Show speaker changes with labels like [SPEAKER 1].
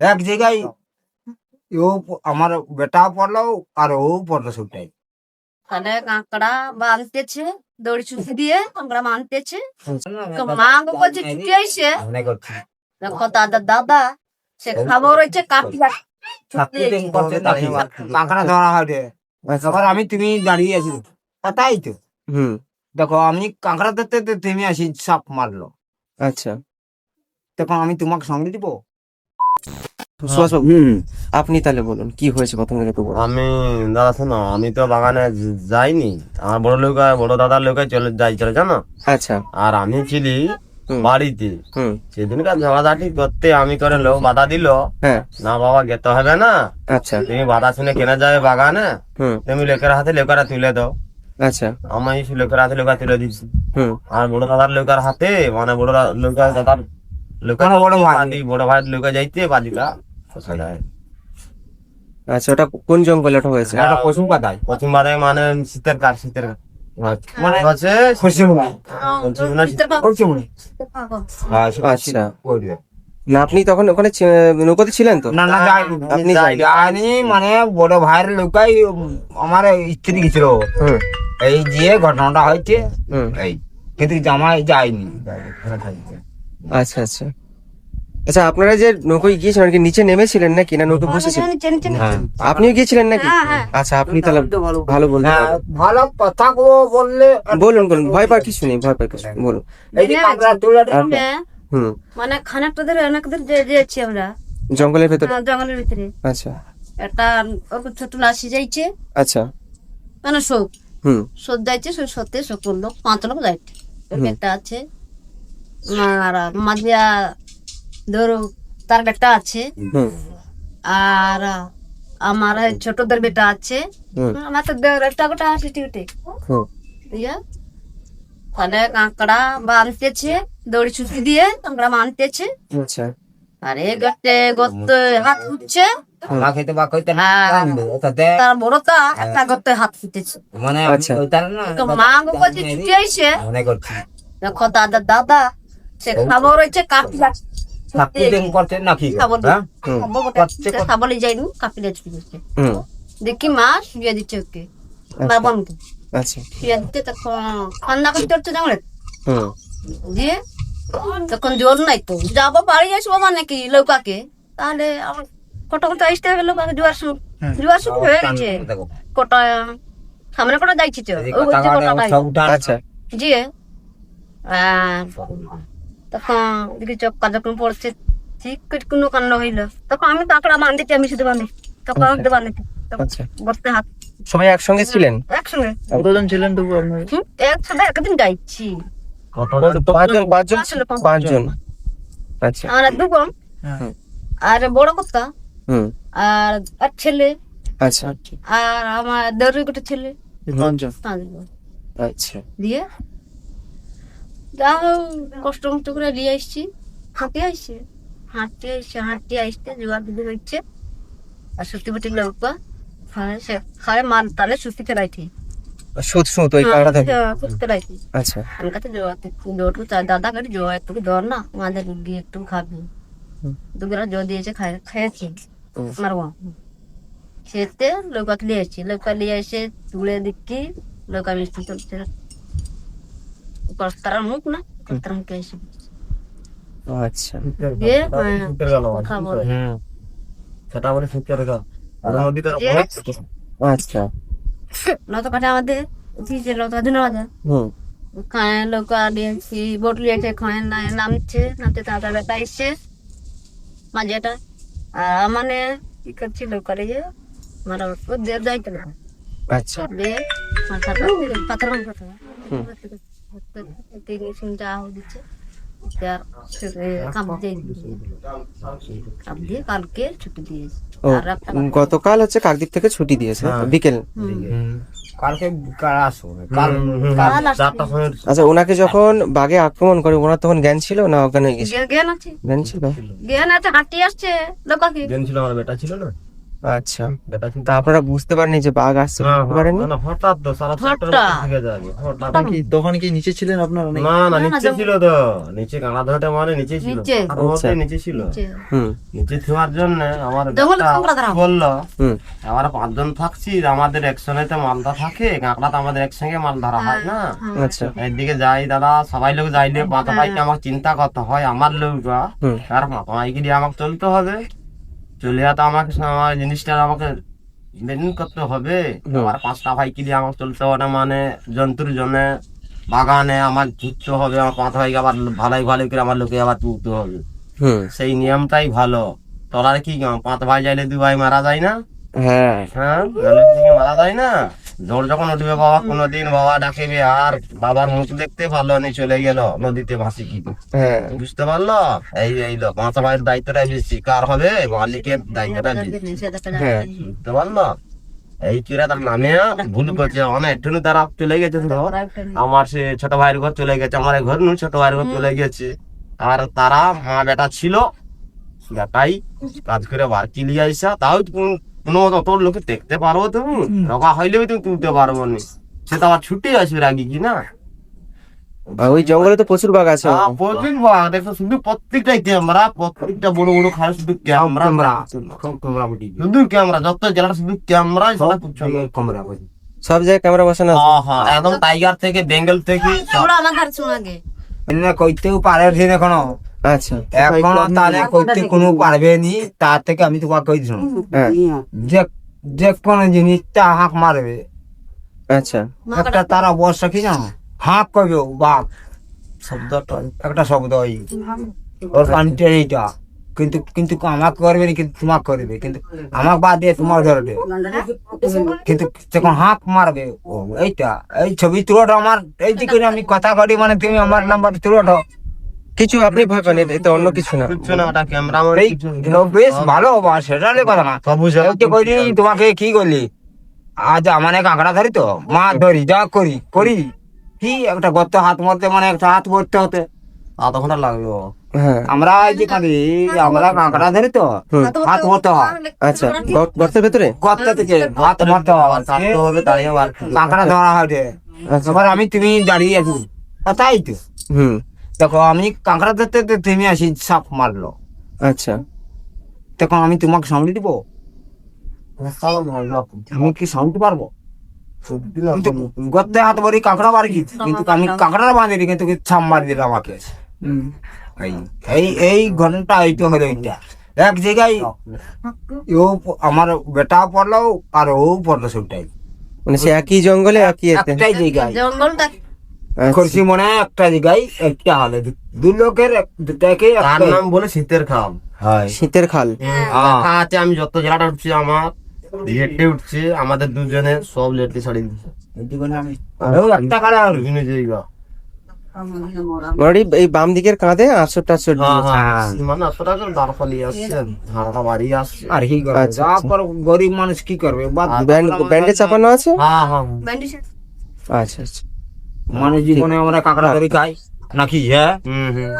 [SPEAKER 1] এক জায়গায় ও আমার বেটা পড়ল আর ও পড়ল সবটাই।
[SPEAKER 2] তাহলে কাঁকড়া বাঁধতেছে দড়ি চুষি দিয়ে কাঁকড়া বাঁধতেছে মা বলছে ছুটি আইসে দেখো দাদা দাদা সে খাবার রয়েছে কাটি
[SPEAKER 1] কাঁকড়া ধরা হয় তখন আমি তুমি দাঁড়িয়ে আছি। তাই তো?
[SPEAKER 3] হুম।
[SPEAKER 1] দেখো আমি কাঁকড়া ধরতে ধরতে তুমি আসি সাপ মারলো।
[SPEAKER 3] আচ্ছা।
[SPEAKER 1] তখন আমি তোমাকে সঙ্গে দিব?
[SPEAKER 3] সুভাষ বাবু আপনি তাহলে বলুন কি হয়েছে প্রথম একটু বলুন।
[SPEAKER 4] আমি দাদা শোনো আমি তো বাগানে যাইনি। আমার বড় লোক বড় দাদার লোকে চলে যাই চলে জানো?
[SPEAKER 3] আচ্ছা।
[SPEAKER 4] আর আমি ছিলি বাড়িতে। সেদিনকার ঝগড়াঝাটি করতে আমি করে লোক বাধা দিল।
[SPEAKER 3] হ্যাঁ।
[SPEAKER 4] না বাবা গেতে হবে না।
[SPEAKER 3] আচ্ছা।
[SPEAKER 4] তুমি বাধা শুনে কেনা যাবে বাগানে?
[SPEAKER 3] হুম।
[SPEAKER 4] তুমি লোকের হাতে লোকেরা তুলে দাও।
[SPEAKER 3] আচ্ছা।
[SPEAKER 4] আমি লোকের হাতে লোকা তুলে দিচ্ছি
[SPEAKER 3] হুম।
[SPEAKER 4] আর বড় দাদার লোকের হাতে মানে বড় লোকের দাদার লোকের
[SPEAKER 1] বড় ভাই।
[SPEAKER 4] বড় ভাইয়ের লোকে যাইতে বাদিটা
[SPEAKER 3] আচ্ছা ওটা কোন জঙ্গলে ওটা হয়েছে?
[SPEAKER 1] একটা পশু পাতায়
[SPEAKER 4] পশ্চিম বাদে মানে শীতের কাজ শীতের
[SPEAKER 1] মানে
[SPEAKER 4] হচ্ছে
[SPEAKER 1] খুশি মনে
[SPEAKER 4] পশ্চিম না
[SPEAKER 1] খুশি মনে
[SPEAKER 3] আচ্ছা। না আপনি তখন ওখানে নৌকাতে ছিলেন তো?
[SPEAKER 1] না না
[SPEAKER 3] আপনি যাইনি।
[SPEAKER 1] যাইনি। মানে বড় ভাইয়ের লোকাই আমার স্ত্রী গেছিল।
[SPEAKER 3] হুম।
[SPEAKER 1] এই যে ঘটনাটা হয়েছে।
[SPEAKER 3] হুম।
[SPEAKER 1] এই কিন্তু জামাই যায়নি।
[SPEAKER 3] আচ্ছা আচ্ছা। আচ্ছা আপনারা যে নৌকোয় গিয়েছিলেন আর কি নিচে নেমেছিলেন নাকি না নৌকো বসেছিলেন
[SPEAKER 1] হ্যাঁ
[SPEAKER 3] আপনিও গিয়েছিলেন নাকি?
[SPEAKER 2] হ্যাঁ, হ্যাঁ।
[SPEAKER 3] আচ্ছা আপনি তাহলে ভালো বলতে
[SPEAKER 1] হ্যাঁ, ভালো কথা গো বললে
[SPEAKER 3] বলুন বলুন ভয় পাওয়ার কিছু নেই ভয় পাওয়ার কিছু নেই, বলুন। হুম।
[SPEAKER 2] মানে খানিকটা ধরে অনেক দূর যে- যেয়েছি আমরা।
[SPEAKER 3] জঙ্গলের ভেতরে?
[SPEAKER 2] জঙ্গলের ভিতরে।
[SPEAKER 3] আচ্ছা।
[SPEAKER 2] একটা ছোট লাশি যাইছে।
[SPEAKER 3] আচ্ছা।
[SPEAKER 2] মানে শোক।
[SPEAKER 3] হুম।
[SPEAKER 2] শোক যাইছে সেই সত্যি শোক করল পাঁচ লোক যাইছে একটা আছে আর মাঝিয়া ধরো তার বেটা আছে। আর আমার ছোটদের বেটা আছে। আমার তো একটা গোটা আছে টিউটে
[SPEAKER 3] হুম।
[SPEAKER 2] তাহলে কাঁকড়া বাঁধতেছে দড়ি ছুটি দিয়ে কাঁকড়া বাঁধতেছে।
[SPEAKER 3] আচ্ছা।
[SPEAKER 2] আর এই গর্তে গর্তে হাত
[SPEAKER 1] না।
[SPEAKER 2] হ্যাঁ। তার বড়টা একটা গর্তে হাত ফুটেছে।
[SPEAKER 1] মানে
[SPEAKER 3] আচ্ছা।
[SPEAKER 2] মা ছুটি
[SPEAKER 1] করছি।
[SPEAKER 2] দেখো দাদা দাদা সে খাবার রয়েছে কাপি
[SPEAKER 1] সাপি দিন করছে? নাকি
[SPEAKER 2] খাবলে যাইনি কাপিলে ছুটি দিচ্ছে
[SPEAKER 3] হুম।
[SPEAKER 2] দেখি মা শুয়ে দিচ্ছে ওকে। মা বন্ধু
[SPEAKER 3] আচ্ছা।
[SPEAKER 2] শুয়ে দিচ্ছে তখন ঠান্ডা করতে হচ্ছে জানলে দিয়ে তখন জোর নাই তো। যাব বাড়ি আসব মানে কি লৌকাকে? তাহলে আমার কটা কটা আসতে হবে লৌকাকে? জোয়ার শুরু। জোয়ার শুরু হয়ে গেছে। কটা সামনে কটা যাইছি তো।
[SPEAKER 3] আচ্ছা।
[SPEAKER 2] দিয়ে আহ, তখন দেখি যখন পড়ছে ঠিক করে কোনো কান্ড হইল তখন আমি কাঁকড়া বাঁধিছি আমি শুধু বাঁধি তখন আমি শুধু
[SPEAKER 3] আচ্ছা।
[SPEAKER 2] বসতে হাত
[SPEAKER 3] সবাই একসঙ্গে ছিলেন?
[SPEAKER 2] একসঙ্গে।
[SPEAKER 3] কতজন ছিলেন তবু আপনার?
[SPEAKER 2] একদিন যাইছি
[SPEAKER 3] পাঁচজন পাঁচজন
[SPEAKER 2] পাঁচজন।
[SPEAKER 3] পাঁচজন। আচ্ছা।
[SPEAKER 2] আমার দুগম
[SPEAKER 3] হুম।
[SPEAKER 2] আর বড় কথা
[SPEAKER 3] হুম।
[SPEAKER 2] আর আর ছেলে।
[SPEAKER 3] আচ্ছা।
[SPEAKER 2] আর আমার দেড় গোটা ছেলে।
[SPEAKER 3] পাঁচজন
[SPEAKER 2] পাঁচজন।
[SPEAKER 3] আচ্ছা।
[SPEAKER 2] দিয়ে যা কষ্ট মষ্ট করে নিয়ে আসছি। হাঁটে আসছে? হাঁটতে আসছে হাঁটতে আসতে জোয়ার দিদি হচ্ছে আর সুতি বুটি লৌকা খায় মাল তালে
[SPEAKER 3] ওই থাকে। আচ্ছা।
[SPEAKER 2] কাছে জোয়ার জোটু দাদা করে জোয়া একটু দর না আমাদের গিয়ে একটু খাবি। দুগুলা দিয়েছে খায় খেয়েছি।
[SPEAKER 3] হুম।
[SPEAKER 2] আমার মা সেতে লৌকাকে নিয়ে এসেছি লৌকা নিয়ে এসে তুলে দিচ্ছি। লৌকা মিষ্টি চলছে কস্তার মুখ না কস্তার মুখে এসে
[SPEAKER 3] আচ্ছা।
[SPEAKER 4] সেটা
[SPEAKER 3] আচ্ছা।
[SPEAKER 2] কাটে আমাদের দিয়েছে খায় লৌকা দিয়েছি খায় না নামছে নামতে তাড়াতাড়ি বেটা এসছে মাঝেটা আর মানে কি করছি লৌকা দিয়ে মারা যাইতে না
[SPEAKER 3] আচ্ছা।
[SPEAKER 2] দিয়ে মাথাটা পাথর ভাঙ কথা
[SPEAKER 3] হুম।
[SPEAKER 2] তিন সিং যা দিচ্ছে আর কাম দিয়ে কাম দিয়ে কালকে ছুটি দিয়েছে।
[SPEAKER 3] ও
[SPEAKER 2] আর একটা
[SPEAKER 3] গতকাল হচ্ছে কাকদ্বীপ থেকে ছুটি দিয়েছে বিকেল।
[SPEAKER 1] কালকে
[SPEAKER 3] আচ্ছা ওনাকে যখন বাঘে আক্রমণ করে ওনার তখন জ্ঞান ছিল না অজ্ঞান হয়ে গেছে?
[SPEAKER 2] জ্ঞান আছে।
[SPEAKER 3] জ্ঞান ছিল?
[SPEAKER 2] জ্ঞান আছে হাঁটি আসছে। লোকাকে
[SPEAKER 4] দিন ছিল আমার বেটা ছিল না?
[SPEAKER 3] আচ্ছা তা আপনারা বুঝতে পারেননি যে বাঘ আসছে
[SPEAKER 4] না,
[SPEAKER 3] বুঝতে পারেননি?
[SPEAKER 4] না, না, হঠাৎ তো সারা
[SPEAKER 2] হঠাৎ।
[SPEAKER 4] থেকে যাবে, হঠাৎ।
[SPEAKER 5] কি তখন কি নিচে ছিলেন আপনার
[SPEAKER 4] না না
[SPEAKER 2] না,
[SPEAKER 4] নিচে ছিল তো। নিচে মানে নিচে ছিল।
[SPEAKER 2] নিচে।
[SPEAKER 4] আর ওতে
[SPEAKER 3] আচ্ছা।
[SPEAKER 4] নিচে ছিল।
[SPEAKER 3] হুম।
[SPEAKER 4] নিচে থাকার জন্য আমার বলল
[SPEAKER 3] হুম।
[SPEAKER 4] আমরা পাঁচজন থাকছি আমাদের একসঙ্গে মালটা থাকে। কাঁকড়া তো আমাদের একসঙ্গে মাল ধরা হয় না।
[SPEAKER 3] আচ্ছা।
[SPEAKER 4] এদিকে যাই দাদা সবাই লোক যাইলে মাথা ভাইকে আমাকে চিন্তা করতে হয় আমার লোকরা
[SPEAKER 3] হুম।
[SPEAKER 4] আর মাথা ভাইকে দিয়ে আমাকে চলতে হবে। চলে তো আমাকে আমার জিনিসটা আমাকে মেনটেন করতে হবে। আমার পাঁচটা ভাইকে দিয়ে আমার চলতে হবে না মানে জন্তুর জন্যে বাগানে আমার ঘুরতে হবে আমার পাঁচ ভাইকে আবার ভালোই ভালো করে আমার লোকে আবার তুলতে হবে। সেই নিয়মটাই ভালো। তোলার কি পাঁচ ভাই যাইলে দু ভাই মারা যায় না?
[SPEAKER 3] হ্যাঁ।
[SPEAKER 4] হ্যাঁ মারা যায় না? ঝড় যখন উঠবে বাবা কোনোদিন বাবা ডাকিবে আর বাবার মুখ দেখতে ভালো নেই চলে গেল নদীতে ভাসি কি
[SPEAKER 3] হ্যাঁ।
[SPEAKER 4] বুঝতে পারল? এই এই লো পাঁচ ভাইয়ের দায়িত্বটা বেশি কার হবে মালিকের দায়িত্বটা বেশি।
[SPEAKER 3] হ্যাঁ।
[SPEAKER 4] বুঝতে পারল? এই চিরা তার নামে ভুল করছে অনেক। একটু তারা চলে গেছে আমার সে ছোট ভাইয়ের ঘর চলে গেছে আমার এই ঘর নু ছোট ভাইয়ের ঘর চলে গেছে। আর তারা মা বেটা ছিল। বেটাই কাজ করে বার কিলি আইসা তাও কোন- মতো লোকে দেখতে পারব তুমি? রকা হইলেও তুমি তুলতে পারব না। সে তো আবার ছুটি আসবে রাগি কি না?
[SPEAKER 3] ওই জঙ্গলে তো প্রচুর বাঘ আছে।
[SPEAKER 4] হ্যাঁ, প্রত্যেক বার দেখো শুধু প্রত্যেকটাই ক্যামেরা প্রত্যেকটা বড় বড় খায় শুধু ক্যামেরা। শুধু ক্যামেরা যত জেলাটা শুধু ক্যামেরা
[SPEAKER 1] ক্যামেরা
[SPEAKER 3] সব জায়গায় ক্যামেরা বসানো আছে
[SPEAKER 4] হ্যাঁ হ্যাঁ একদম টাইগার থেকে বেঙ্গল থেকে
[SPEAKER 2] আমার ধারে আগে।
[SPEAKER 1] এনে কইতেও পারে না এখনও।
[SPEAKER 3] আচ্ছা।
[SPEAKER 1] এখনও তাহলে কইতে কোনো পারবে নি তার থেকে আমি তোমাকে কই দিলাম?
[SPEAKER 3] হ্যাঁ।
[SPEAKER 1] যে যে কোনো জিনিসটা হাঁক মারবে।
[SPEAKER 3] আচ্ছা।
[SPEAKER 1] একটা তার অবস্থা কি জানো? হাঁক বাঘ শব্দটা একটা শব্দ ওই। ওর কানটা এইটা কিন্তু কিন্তু আমাকে করবে না কিন্তু তোমাকে করবে। কিন্তু আমাকে বাদ দিয়ে তোমার ধরবে। কিন্তু যখন হাঁক মারবে ও এইটা এই ছবি তুলোটা আমার। এই করে আমি কথা করি মানে তুমি আমার নাম্বার তুলোটা
[SPEAKER 3] কিছু আপনি ভয় পান এটা- এটা অন্য কিছু না।
[SPEAKER 4] কিচ্ছু না ওটা ক্যামেরা মানে
[SPEAKER 1] বেশ ভালো বা সেটা নিয়ে কথা না। এই যে কইলি তোমাকে কি করলি আজ মানে কাঁকড়া ধরি তো? মাছ ধরি যা করি করি। কি একটা গর্ত হাত মরতে মানে একটা হাত ভরতে হতে?
[SPEAKER 4] আধ ঘণ্টা লাগবে।
[SPEAKER 3] হ্যাঁ।
[SPEAKER 1] আমরা এই যে কাঁদি আমরা কাঁকড়া ধরি তো হাত ভরতে হয়।
[SPEAKER 3] আচ্ছা গর্ত- গর্তের ভেতরে?
[SPEAKER 1] গর্ত থেকে হাত ভরতে হয়
[SPEAKER 4] আবার হবে দাঁড়িয়ে
[SPEAKER 1] কাঁকড়া ধরা হয় রে
[SPEAKER 3] আচ্ছা।
[SPEAKER 1] এবার আমি তুমি দাঁড়িয়ে আছি। তাই তো।
[SPEAKER 3] হুম।
[SPEAKER 1] দেখো আমি কাঁকড়া ধরতে তুমি আসি সাপ মারলো।
[SPEAKER 3] আচ্ছা।
[SPEAKER 1] তখন আমি তোমাকে সামলে দিব? আমি কি সামলতে পারব? গর্তে হাত ভরি কাঁকড়া মারি কি? কিন্তু আমি কাঁকড়া বাঁধিনি কিন্তু ছাপ মারি দিল আমাকে? এই এই এই ঘটনাটা এইটা হলো এইটা। এক জায়গায় ও আমার বেটা পড়ল আর ও পড়ল সেটাই।
[SPEAKER 3] মানে সে একই জঙ্গলে একই
[SPEAKER 1] একটাই জায়গায়।
[SPEAKER 2] জঙ্গলটা।
[SPEAKER 1] করছি মনে হয় একটা জায়গায় একটা হলে দু- লোকের এক- দুটাকে
[SPEAKER 4] তার নাম বলে শীতের খাল।
[SPEAKER 1] হয়।
[SPEAKER 3] শীতের খাল।
[SPEAKER 1] হ্যাঁ।
[SPEAKER 4] আছে আমি যত জেলাটা উঠছি আমার লেটে উঠছে আমাদের দুজনে সব লেটে ছাড়িয়ে দিচ্ছে।
[SPEAKER 1] একটা।
[SPEAKER 4] বিভিন্ন জায়গা।
[SPEAKER 3] এই বাম দিকের কাঁধে আটশো টাটশো
[SPEAKER 4] হ্যাঁ
[SPEAKER 1] হ্যাঁ।
[SPEAKER 4] মানে আসছে বাড়িয়ে আসছে।
[SPEAKER 1] আর কি করবে?
[SPEAKER 3] আচ্ছা,
[SPEAKER 1] তারপর গরিব মানুষ কি করবে?
[SPEAKER 3] ব্যান্ডে চাপানো আছে?
[SPEAKER 4] হ্যাঁ হ্যাঁ।
[SPEAKER 2] ব্যান্ডিজ
[SPEAKER 3] আচ্ছা আচ্ছা।
[SPEAKER 1] মানুষ জীবনে আমরা কাঁকড়া ধরি খাই নাকি? হ্যাঁ?
[SPEAKER 4] হুম হুম।